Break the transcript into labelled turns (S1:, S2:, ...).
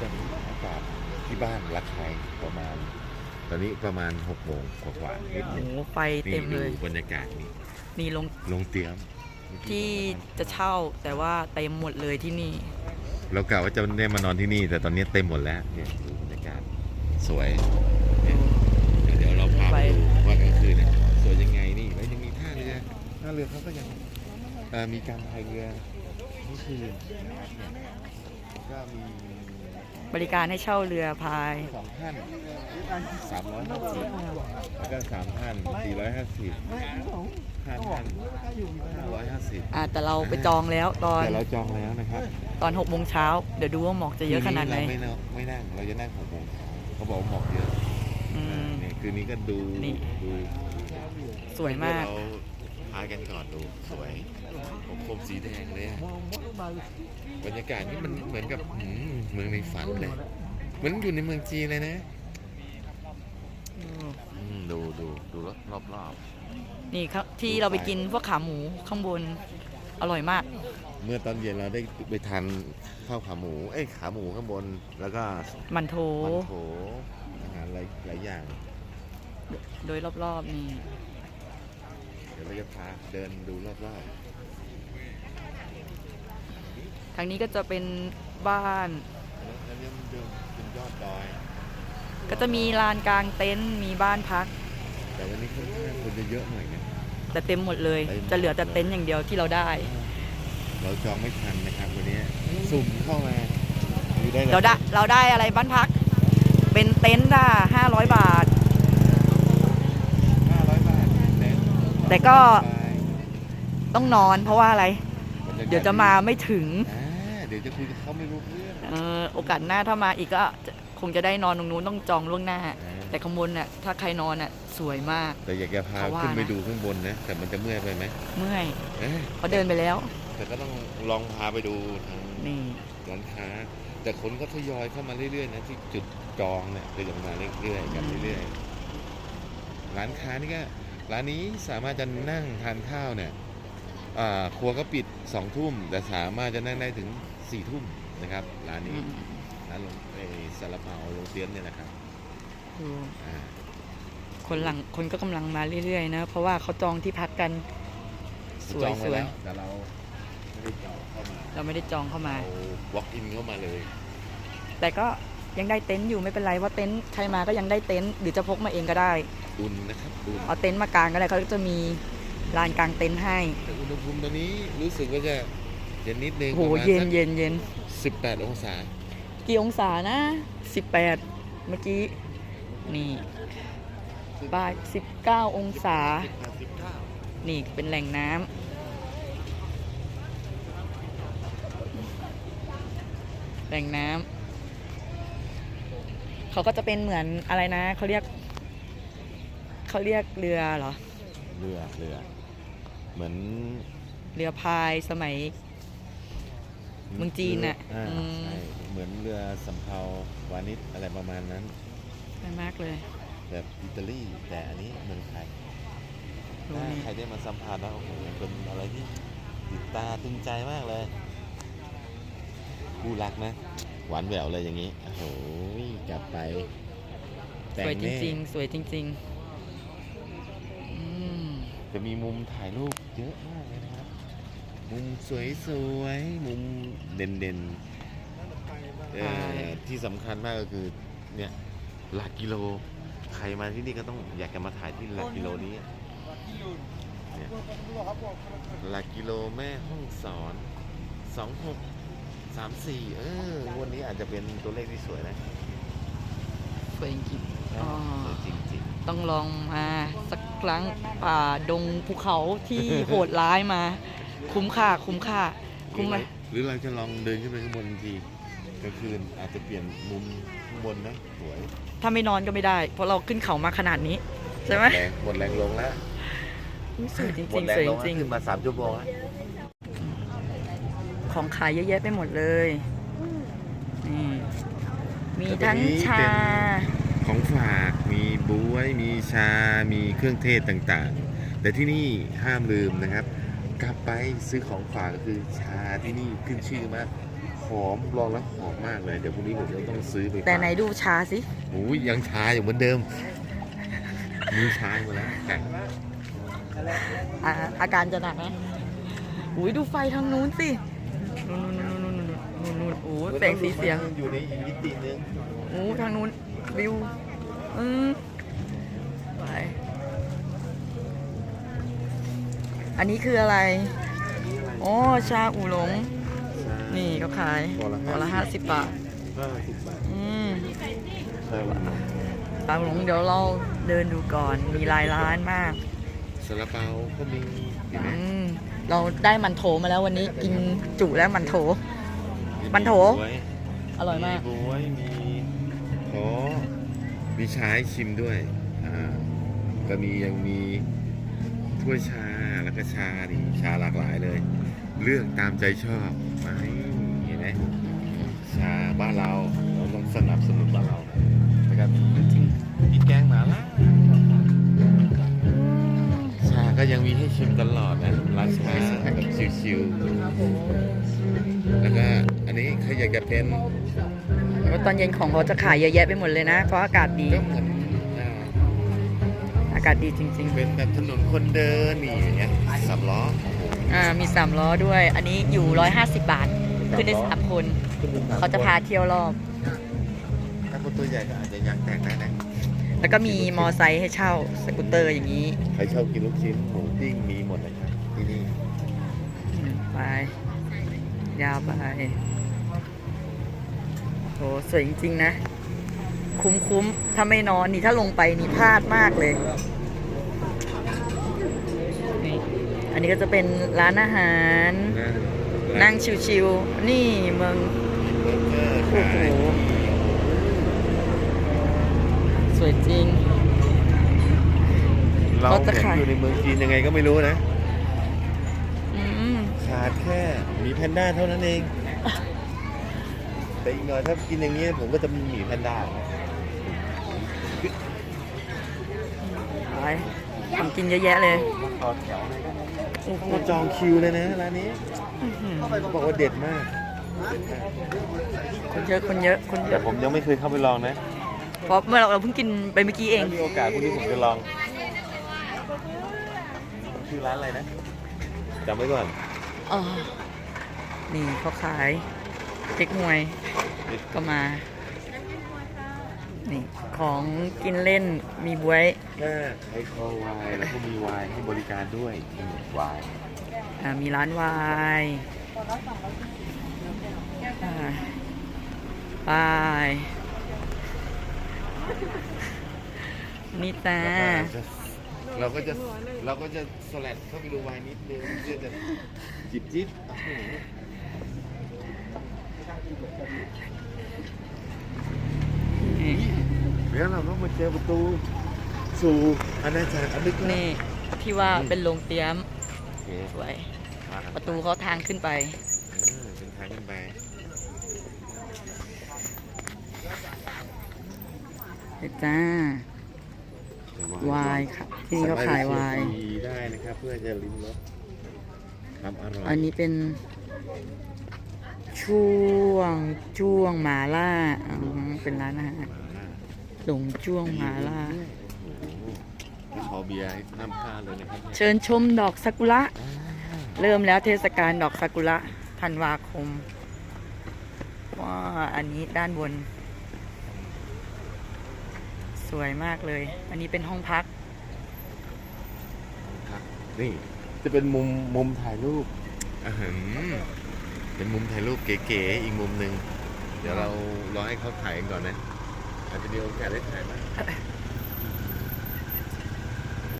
S1: ตอนนี้อากาศที่บ้านรักใครประมาณ ตอนนี้ประมาณหกโมงกว่าๆนิด
S2: โอ้
S1: นึง
S2: โหไฟ
S1: นี่
S2: เต็มเลย
S1: ดูบรรยากาศนี่
S2: นี่ลง
S1: ลงเตรียม
S2: ที่จะเช่าแต่ว่าเต็มหมดเลยที่นี่
S1: เรากะว่าจะได้มานอนที่นี่ แต่ตอนนี้เต็มหมดแล้วเนี่ยดูบรรยากาศสวยเนี่ยเดี๋ยวเราพาไปดูว่ากลางคืนเนี่ยสวยยังไงนี่แล้วยังมีท่าเรือท่าเรือเขาก็ยังเอ่อมีการพายเรือนี่คือเนี่ยก็มี
S2: บริการให้เช่าเรือพาย
S1: สองท่านสามร้อยห้าสิบแล้วก็สามท่านสี่ร้อยห้าสิบห้าท่านห้าร้อยห้าสิบ
S2: อ่าแต่เราไปจองแล้วตอน
S1: แต่เราจองแล้วนะครับ
S2: ตอนหกโมงเช้าเดี๋ยวดูว่าหมอกจะเยอะขนาดไหน
S1: คืเราไม่นั่งไม่นั่งเราจะนั่งหกโมงเช้าเขาบอกว่าหมอกเยอะ
S2: อืม
S1: เนี่ยคืนนี้ก็ดู
S2: นี่
S1: ดู
S2: สวยมาก
S1: เราพายกันก่อนดูสวยผมคมสีแดงเลยอะบรรยากาศนี่มันเหมือนกับหืมเมืองในฝันเลยเหมือนอยู่ในเมืองจีนเลยนะอืมดูดูดูรอบรอบ
S2: นี่ครับที่เราไปกินพวกขาหมูข้างบนอร่อยมาก
S1: ๆเมื่อตอนเย็นเราได้ไปทานข้าวขาหมู เอ้ยขาหมูข้างบนแล้วก็
S2: มันโถ
S1: มันโถอาหารหลายหลายอย่าง
S2: โดยรอบๆนี่
S1: เดี๋ยวเราจะพาเดินดูรอบ
S2: ทางนี้ก็จะเป็นบ้าน
S1: ๆแล้วแล้วเนี่ยมันเดินเป็นยอดดอย
S2: ก็จะมีลานกลางเต็นท์มีบ้านพัก
S1: แต่วันนี้ค่อนข้างคนจะเยอะหน่อยนะ
S2: แต่เต็มหมดเลย
S1: เต็ม
S2: จะเหลือแต่เต็นท์อย่างเดียวที่เราได้
S1: เราจองไม่ทันนะครับวันนี้สุ่มเข้ามาอยู่ได้
S2: เราได้เราได้อะไรบ้านพัก เป็นเต็นท์ละห้าร้อยบาท
S1: ห้าร้อยบาทแต่
S2: แต่ก็ต้องนอนเพราะว่าอะไร เดี๋ยวจะมาไม่ถึง
S1: อ่าเดี๋ยวจะคุยกับเขาไม่รู้เรื่อง
S2: เออโอกาสหน้าถ้ามาอีกก็จะคงจะได้นอนตรงนู้นต้องจองล่วงหน้า
S1: อ่า
S2: แต่ข้างบนน่ะถ้าใครนอนน่ะสวยมาก
S1: แต่อยากจะพา
S2: เขาว่า
S1: ขึ้นไป
S2: นะ
S1: ดูข้างบนนะ แต่มันจะเมื่อยไปไหม
S2: เมื่อย
S1: เอ๊ะ
S2: เขาเดินไปแล้ว
S1: แต่ก็ต้องลองพาไปดูทาง
S2: นี่
S1: ร้านค้า แต่คนก็ทยอยเข้ามาเรื่อยๆนะที่จุดจองเนี่ยเดินมาเรื่อยๆกันเรื่อยๆร้านค้านี่ก็ ร้านนี้สามารถจะนั่งทานข้าวเนี่ยอ่าครัวก็ปิดสองทุ่ม แต่สามารถจะนั่งได้ถึงสี่ทุ่มนะครับร้าน
S2: อื
S1: นี้
S2: ม
S1: ร้านลงไอซาลาเปาโรงเตียนเนี่ยนะครับ
S2: ดู
S1: อ่า
S2: คนหลังคนก็กำลังมาเรื่อยๆนะ เพราะว่าเขาจองที่พักกันสว
S1: จ
S2: ย
S1: อง
S2: ส
S1: ไว้
S2: วย
S1: แล้วแต่เราไม่ได้จองเข้ามา
S2: เราไม่ได้จองเข้ามา
S1: เรา walk in เข้ามาเลย
S2: แต่ก็ ยังได้เต็นท์อยู่ไม่เป็นไรเพราะเต็นท์ใครมาก็ยังได้เต็นท์หรือจะพกมาเองก็ได้
S1: อุ่นนะครับอุ่น
S2: เอาเต็นท์มากางก็ได้เขาก็จะมีลานกลางเต็นท์ให้
S1: แต่อุณหภูมิตอนนี้รู้สึกว่าจะเย็นนิดนึง
S2: โห
S1: ประมาณ
S2: เย็น
S1: สัก
S2: เย็นเย็น
S1: 18องศา
S2: กี่องศานะสิบแปดเมื่อกี้นี่บ่ายสิบเก้าองศา
S1: 19
S2: นี่เป็นแหล่งน้ำแหล่งน้ำ เขาก็จะเป็นเหมือนอะไรนะเขาเรียกเขาเรียกเรือเหรอ
S1: เรือเรือ เหมือน
S2: เรือพายสมัยเมืองจีนน่ะ
S1: อ่า
S2: อืม
S1: ใช่เหมือนเรือสำเภาวานิชอะไรประมาณนั้น
S2: สวยมากเลย
S1: แบบอิตาลีแต่อันนี้เมืองไทย
S2: ดู
S1: ถ้า
S2: นี่
S1: ใครได้มาสัมผัสแล้วโอ้โหเป็นอะไรที่ติดตาตึงใจมากเลยคู่รักนะ หวานแหววเลยอย่างนี้โอ้โหกลับไปแต่
S2: สวยจ
S1: แน่
S2: ริงๆ สวยจริงๆอืม
S1: จะมีมุมถ่ายรูปเยอะมากเลยนะครับ มุมสวยๆมุมเด่นๆเอ่อที่สำคัญมากก็คือเนี่ยหลักกิโล ใครมาที่นี่ก็ต้องอยากจะมาถ่ายที่หลักกิโลนี้เนี่ยหลักกิโลแม่ห้องสอนสองหก สามสี่เออวันนี้อาจจะเป็นตัวเลขที่สวยนะ
S2: สวยจริงๆอ๋อ
S1: สวยจริง
S2: ต้องลองมาสักครั้งป่าดงภูเขาที่โหดร้ายมา คุ้มค่าคุ้มค่า
S1: ๆ
S2: คุ้มไหม
S1: หรือเราจะลองเดินขึ้นไปข้างบนทีกลางคืนอาจจะเปลี่ยนมุมข้างบนนะสวย
S2: ถ้าไม่นอนก็ไม่ได้ เพราะเราขึ้นเขามาขนาดนี้ ใช่ไหม
S1: แรงหมดแรงลงแล้ว
S2: สวยจริง
S1: หมด
S2: ๆ
S1: แร
S2: สวย
S1: ลง
S2: จริง
S1: ขึ้นมาสามชั่วโมงแล้ว
S2: ๆ ของขายเยอะแยะไปหมดเลยนี่มีทั้งชา
S1: ของฝากมีบวยมีชา มีเครื่องเทศต่างๆ แต่ที่นี่ห้ามลืมนะครับ กลับไปซื้อของฝากก็คือชาที่นี่ขึ้นชื่อมากหอมลองแล้วหอมมากเลยเดี๋ยวพรุ่งนี้ผมจะต้องซื้อไป
S2: แต่
S1: ฝาก
S2: ไหนดูชาสิ
S1: โอ้ยยังชาอยู่เหมือนเดิมมือชาหมดแล้วแข็ง
S2: อ่าอาการจะหนักนะอุ้ยดูไฟทางนู้นสิ นู่นนู่นนู่นนู่นนู่นนู่นโอ้โหแสงสีเสียง
S1: อยู่ในอีกมิตินึง
S2: โอ้ทางนู้นวิวอืมไปอันนี้คืออะไรอ๋อชาอูหลง นี่เขาขาย
S1: พอละ
S2: พอละห้าสิบบาท
S1: ห้าสิบบาท
S2: อืม
S1: ใช่วัน
S2: ชาอูหลงเดี๋ยวเราเดินดูก่อน มีหลายร้านมาก
S1: ซาลาเปาก็มีเห็นไหม
S2: อืม เราได้มันโถมาแล้ววันนี้กินจุแล้วมันโถ มันโถ
S1: บ๊วย
S2: อร่อยมาก
S1: บวยมีโถมีชาให้ชิมด้วย อ่า ก็มียังมีถ้วยชาแล้วก็ชาดิชาหลากหลายเลย เลือกตามใจชอบไหมเห็นไหมชาบ้านเราเราต้องสนับสนุนบ้านเราแล้วก็มีมีแกงหมาล่าชา ก็ยังมีให้ชิมตลอดนะร้านชาแบบชิวๆแล้วก็อันนี้ใครอยากจะเป็น
S2: แล้วตอนเย็นของเขาจะขายเยอะแยะไปหมดเลยนะ เพราะอากาศดี
S1: ก็เหมือนอ่า
S2: อากาศดีจริง
S1: เป็นแบบถนนคนเดินนี่อย่างเงี้ยสามล้อ
S2: ๆ อ่า มีสามล้อด้วย อันนี้อยู่ 150 บาท ขึ้นได้สามคน เขาจะพาเที่ยวรอบ
S1: ถ้าคนตัวใหญ่ก็อาจจะยางแตกได้นะ
S2: แล้วก็มีมอไซค์ให้เช่าสกูตเตอร์อย่างนี้
S1: ใครชอบกินลูกชิ้นหมูปิ้งมีหมดเลยครับที่นี่
S2: อืมไป ยาวไปโหสวยจริง ๆ นะ คุ้มๆ ถ้าไม่นอนนี่ถ้าลงไปนี่พลาดมากเลยนี่อันนี้ก็จะเป็นร้านอาหาร
S1: นะ
S2: นั่งชิวๆ นี่เมือง
S1: เบอร์เกอร์
S2: โอ้
S1: ขาย
S2: โห สวยจริง
S1: เรา
S2: เขา
S1: เห
S2: จะ
S1: มือน
S2: ขาย
S1: อยู่ในเมืองจีนยังไงก็ไม่รู้นะ
S2: อืม
S1: ขาดแค่หมีแพนด้าเท่านั้นเอง แต่อีกหน่อยถ้ากินอย่างนี้ยผมก็จะมีหมีแพนด้า
S2: ไปทำกินเยอะแยะเลย
S1: ต่อแถวเลยก็ได้
S2: โอ้โห
S1: มาจองคิวเลยนะร้านนี้
S2: อื้อหือ
S1: เขาบอกว่าเด็ดมากเด็ดมาก
S2: คนเยอะคนเยอะคนเย
S1: แต่
S2: อะ
S1: ผมยังไม่เคยเข้าไปลองนะ
S2: เพราะเมื่อเราเราเพิ่งกินไปเมื่อกี้เอง
S1: ถ้ามีโอกาสพรุ่งนี้ผมจะลอง ชื่อร้านอะไรนะจำไว้ก่อน
S2: อ๋อ นี่เขาขายเก๊กฮวยก็มา นี่ ของกินเล่นมีบวย
S1: ถ้าใช้คอวายแล้วก็มีวายให้บริการด้วยนี่วาย
S2: อ่ามีร้านวายอ่าไป นี่จ้า
S1: เราก็จะเราก็จะสลัดเข้าไปดูวายนิดนึงเพื่อจะจิบจิบโอ้โห
S2: นี่
S1: แล้วเราก็มาเจอประตูสู่อาณาจักรอเมริกา
S2: นี่ที่ว่าเป็นโรงเตรียม
S1: โอเค
S2: สวย
S1: มาครับ
S2: ประตูเขาทางขึ้นไป
S1: เออเป็นทางขึ้นไป
S2: นี่จ้าวายค่ะ ที่นี่เขาขายวาย
S1: สมรถที่ได้นะครับ เพื่อจะลิ้มรสความอร่อย
S2: อันนี้เป็น ช่วงช่วงหมาล่าอ๋อเป็นร้านอาหารหลงช่วงหมาล่า
S1: โอ้โหขอเบียร์ให้น้ำพลาดเลยนะครับเนี่ย
S2: เชิญชมดอกซากุระ เริ่มแล้วเทศกาลดอกซากุระธันวาคมว้าอันนี้ด้านบนส วยมากเลย อันนี้เป็นห้องพัก
S1: ครับนี่จะเป็นมุมมุมถ่ายรูปอาหารเป็นมุมถ่ายรูปเก๋ๆอีกมุมหนึ่งเดี๋ยวเรารอให้เขาถ่ายกันก่อนนะอาจจะมีโอกาสได้ถ่ายบ้าง